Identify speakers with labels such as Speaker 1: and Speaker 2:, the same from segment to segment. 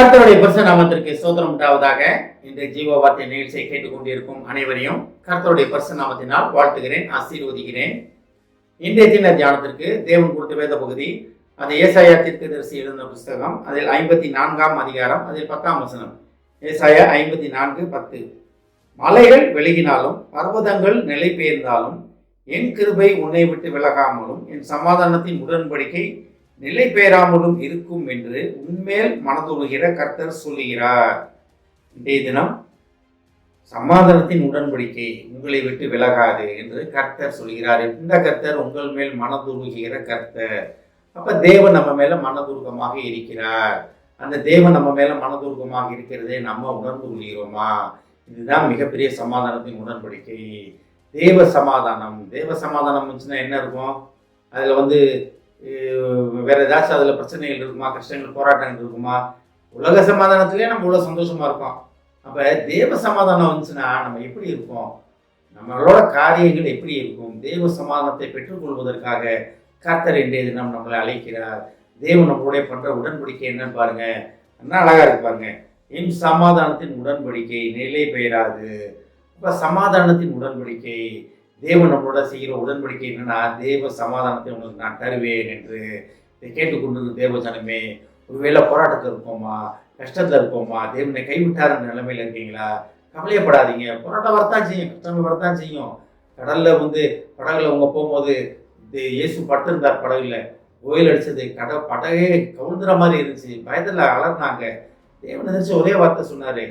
Speaker 1: கர்த்தருடைய பரிசு நாமத்திற்கு சோதனம் உண்டாவதாக. இந்த ஜீவ வார்த்தை நிகழ்ச்சியை கேட்டுக்கொண்டிருக்கும் அனைவரையும் கர்த்தருடைய பரிசு நாமத்தினால் வாழ்த்துகிறேன் ஆசீர்வதிக்கிறேன். இன்றைய தின தியானத்திற்கு தேவன் கொடுத்த வேத பகுதி அந்த ஏசாயா தீர்க்கதரிசி எழுந்த புஸ்தகம் அதில் ஐம்பத்தி நான்காம் அதிகாரம் அதில் பத்தாம் வசனம். ஏசாயா ஐம்பத்தி நான்கு பத்து. மலைகள் விலகினாலும் பர்வதங்கள் நிலை பெயர்ந்தாலும் என் கிருபை உன்னை விட்டு விலகாமலும் என் சமாதானத்தின் உடன்படிக்கை நிலை பெயராமலும் இருக்கும் என்று உன்மேல் மனதுருகிற கர்த்தர் சொல்லுகிறார். இன்றைய தினம் சமாதானத்தின் உடன்படிக்கை உங்களை விட்டு விலகாது என்று கர்த்தர் சொல்கிறார் இந்த கர்த்தர் உங்கள் மேல் மனதுருகிற கர்த்தர். அப்ப தேவன் நம்ம மேல மனதுருகமாக இருக்கிறார். அந்த தேவன் நம்ம மேல மனதுருகமாக இருக்கிறதே நம்ம உணர்ந்து கொள்கிறோமா? இதுதான் மிகப்பெரிய சமாதானத்தின் உடன்படிக்கை. தேவ சமாதானம். தேவ சமாதானம் இருந்துச்சுன்னா என்ன இருக்கும்? அதில் வந்து வேற ஏதாச்சும் அதுல பிரச்சனைகள் இருக்குமா? கஷ்டங்கள் போராட்டங்கள் இருக்குமா? உலக சமாதானத்திலே நம்ம இவ்வளோ சந்தோஷமா இருக்கோம் அப்ப தேவ சமாதானம் வந்துச்சுன்னா நம்ம எப்படி இருப்போம்? நம்மளோட காரியங்கள் எப்படி இருக்கும்? தேவ சமாதானத்தை பெற்றுக்கொள்வதற்காக கர்த்தர் இன்றைய தினம் நம்மளை அழைக்கிறார். தேவன் நம்மளுடைய பண்ற உடன்படிக்கை என்னன்னு பாருங்க. என்ன அழகா இருக்கு பாருங்க. என் சமாதானத்தின் உடன்படிக்கை நிலை பெயராது. அப்ப சமாதானத்தின் உடன்படிக்கை தேவன் நம்மளோட செய்கிற உடன்படிக்கை என்னன்னா தேவ சமாதானத்தை உங்களுக்கு நான் தருவேன் என்று இதை தேவ ஜனமே ஒருவேளை போராட்டத்தில் இருப்போமா? கஷ்டத்தில் இருப்போமா? தேவனை கைவிட்டார் நிலைமையில் இருக்கீங்களா? கவலையப்படாதீங்க. போராட்டம் வரத்தான் செய்யும். கஷ்டங்கள் வரத்தான் செய்யும். கடலில் வந்து படகுல அவங்க போகும்போது இயேசு படுத்திருந்தார் படகுல. கோயில் அடிச்சது கட படகே கவுந்துற மாதிரி இருந்துச்சு. பயத்தில் அலர்னாங்க தேவன் எதிர்த்து ஒரே வார்த்தை சொன்னார்.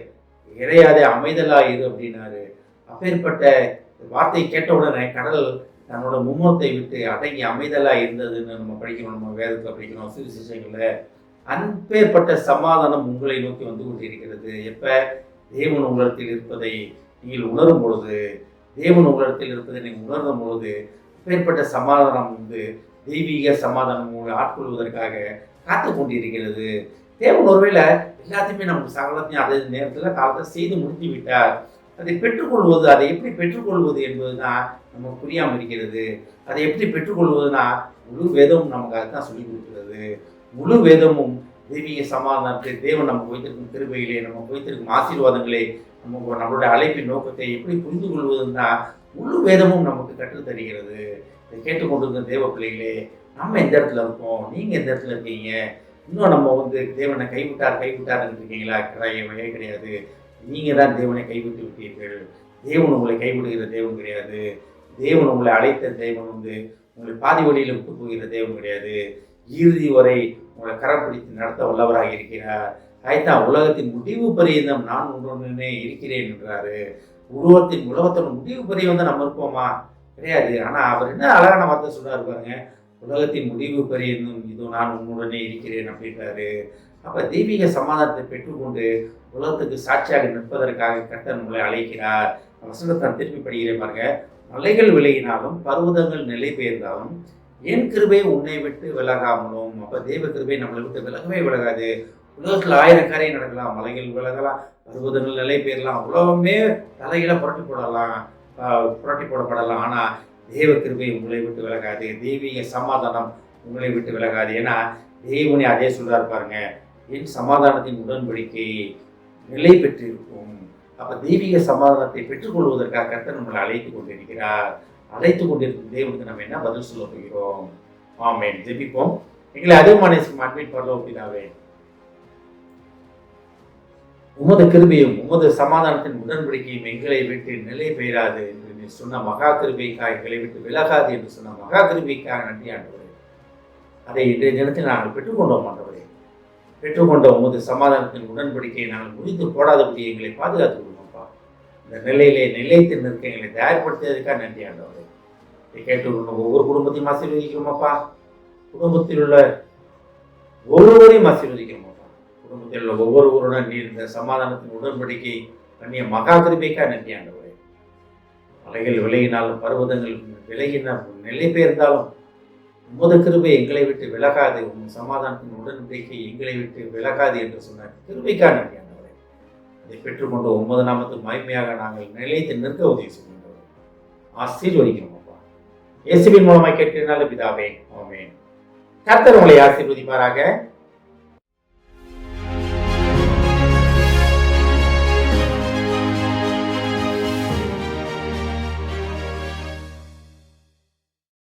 Speaker 1: இறையாதே அமைதலாக இரு அப்படின்னாரு. அப்பேற்பட்ட வார்த்தையை கேட்ட உடனே கடல் தன்னோட மும்மூர்த்தை விட்டு அடங்கி அமைதலாக இருந்ததுன்னு நம்ம படிக்கிறோம் நம்ம வேதத்தில் படிக்கிறோம் சுவிசேஷங்கள்ல அன்பேற்பட்ட சமாதானம் உங்களை நோக்கி வந்து கொண்டிருக்கிறது. எப்போ? தேவன் உங்களிடத்தில் இருப்பதை நீங்கள் உணரும் பொழுது தேவன் உங்களிடத்தில் இருப்பதை நீங்கள் உணரும் பொழுது அப்பேற்பட்ட சமாதானம் வந்து தெய்வீக சமாதானம் உங்களை ஆட்கொள்வதற்காக காத்து கொண்டிருக்கிறது. தேவன் ஒருவேளை எல்லாத்தையுமே நமக்கு சகலத்தையும் அதே நேரத்தில் காலத்தை செய்து முடித்து விட்டார். அதை பெற்றுக்கொள்வது அதை எப்படி பெற்றுக்கொள்வது என்பதுதான் நமக்கு புரியாமல் இருக்கிறது. அதை எப்படி பெற்றுக்கொள்வதுனா முழு வேதமும் நமக்கு அதுதான் சொல்லிக் கொடுக்கிறது. முழு வேதமும் தெய்வீக சமாதானத்தை தேவன் நமக்கு வைத்திருக்கும் திருவையிலே நமக்கு வைத்திருக்கும் ஆசீர்வாதங்களே நமக்கு நம்மளுடைய அழைப்பின் நோக்கத்தை எப்படி புரிந்து கொள்வதுன்னா முழு வேதமும் நமக்கு கற்று தருகிறது. இதை கேட்டுக்கொண்டிருந்த தேவ பிள்ளைகளே நம்ம எந்த இடத்துல இருக்கோம்? நீங்கள் எந்த இடத்துல இருக்கீங்க? இன்னும் நம்ம வந்து தேவனை கைவிட்டார் கைவிட்டாருன்னு இருக்கீங்களா? கிடையவே கிடையாது. நீங்கள் தான் தேவனை கைவிட்டு விட்டீர்கள். தேவன் உங்களை கைவிடுகிற தேவன் கிடையாது. தேவன் உங்களை அழைத்த தேவன் வந்து உங்களை பாதி வழியில் விட்டு போகிற தேவன் கிடையாது. இறுதி வரை உங்களை கரம் பிடித்து நடத்த வல்லவராக இருக்கிறார். ஆய்தான் உலகத்தின் முடிவு பரியந்தம் நான் ஒன்றுடனே இருக்கிறேன் என்றாரு. உருவத்தின் உலகத்தோட முடிவு பரிய வந்து நம்ம இருப்போமா? கிடையாது. ஆனால் அவர் என்ன அழகான வார்த்தை சொல்றாரு பாருங்க. உலகத்தின் முடிவு பரியந்தும் இதோ நான் உன்னுடனே இருக்கிறேன் அப்படின்றாரு. அப்போ தெய்வீக சமாதானத்தை பெற்றுக்கொண்டு உலகத்துக்கு சாட்சியாக நிற்பதற்காக கர்த்தர் உங்களை அழைக்கிறார். வசனத்தை நான் திருப்பி படிக்கிறேன் பாருங்க. மலைகள் விலகினாலும் பர்வதங்கள் நிலை பெயர்ந்தாலும் என் கிருபை உன்னை விட்டு விலகாமலும். அப்போ தெய்வ கிருபை நம்மளை விட்டு விலகவே விலகாது. உலகத்தில் ஆயிரம் காரியம் நடக்கலாம் மலைகள் விலகலாம் பர்வதங்கள் நிலை பெயரலாம் உலகமே தலையில புரட்டி போடலாம் புரட்டி போடப்படலாம். ஆனால் தெய்வ கிருபை உங்களை விட்டு விலகாது. தெய்வீக சமாதானம் உங்களை விட்டு விலகாது. ஏன்னா தேவனே அதே சொல்றாரு பாருங்க. சமாதானத்தின் உடன்படிக்கை நிலை பெற்றிருக்கும். அப்ப தெய்வீக சமாதானத்தை பெற்றுக்கொள்வதற்காக கர்த்தர் நம்மளை அழைத்து கொண்டிருக்கிறார். அழைத்து கொண்டிருக்கும் தேவனுக்கு நம்ம என்ன பதில் சொல்ல போகிறோம்? ஆமேன். ஜெபிப்போம். எங்களை அதிகமான அட்மிட் பண்ணல அப்படின்னாவே உமது கிருபையும் உமது சமாதானத்தின் உடன்படிக்கையும் எங்களை விட்டு நிலை பெயராது என்று நீ சொன்ன மகா கிருபைக்காக எங்களை விட்டு விலகாது என்று சொன்ன மகா கிருபைக்காக நன்றி ஆண்டவரே. அதை இன்றைய தினத்தில் நாங்கள் பெற்றுக்கொண்டோம் ஆண்டவரே. பெற்றுக்கொண்ட உமது சமாதானத்தின் உடன்படிக்கையை நாங்கள் முடித்து போடாதபடி எங்களை பாதுகாத்துக் கொள்ளுங்கப்பா. இந்த நிலையிலே நிலைத்து நிற்க எங்களை தயார்படுத்தியதுக்காக நன்றி ஆண்டவரே. இதை கேட்டு ஒவ்வொரு குடும்பத்தையும் ஆசீர்வதிக்கிறோமாப்பா. குடும்பத்தில் உள்ள ஒவ்வொருவரையும் ஆசீர்வதிக்கிறோமாப்பா. குடும்பத்தில் உள்ள ஒவ்வொருவருடன் நீ இந்த சமாதானத்தின் உடன்படிக்கை கண்ணிய மகா கிருபைக்காக நன்றி ஆண்டவரே. மலைகள் விலகினாலும் பர்வதங்கள் விலகினால் நிலை பெயர்ந்தாலும் உமது கிருபை எங்களை விட்டு விலகாது. உன் சமாதானத்தின் உடன்படிக்கை எங்களை விட்டு விலகாது என்று சொன்னார். கிருபைக்கான நன்றி அதை பெற்றுக்கொண்டு ஒன்பது நாமத்தில் மகிமையாக நாங்கள் நிலைத்து நிற்க உதவி செய்கின்றோம். ஆசீர்வதிக்கிறோம் அப்பா. இயேசுவின் மூலமாக கேட்கிறனால பிதாவே ஆமேன். கர்த்தர் உங்களை ஆசீர்வதிப்பாராக.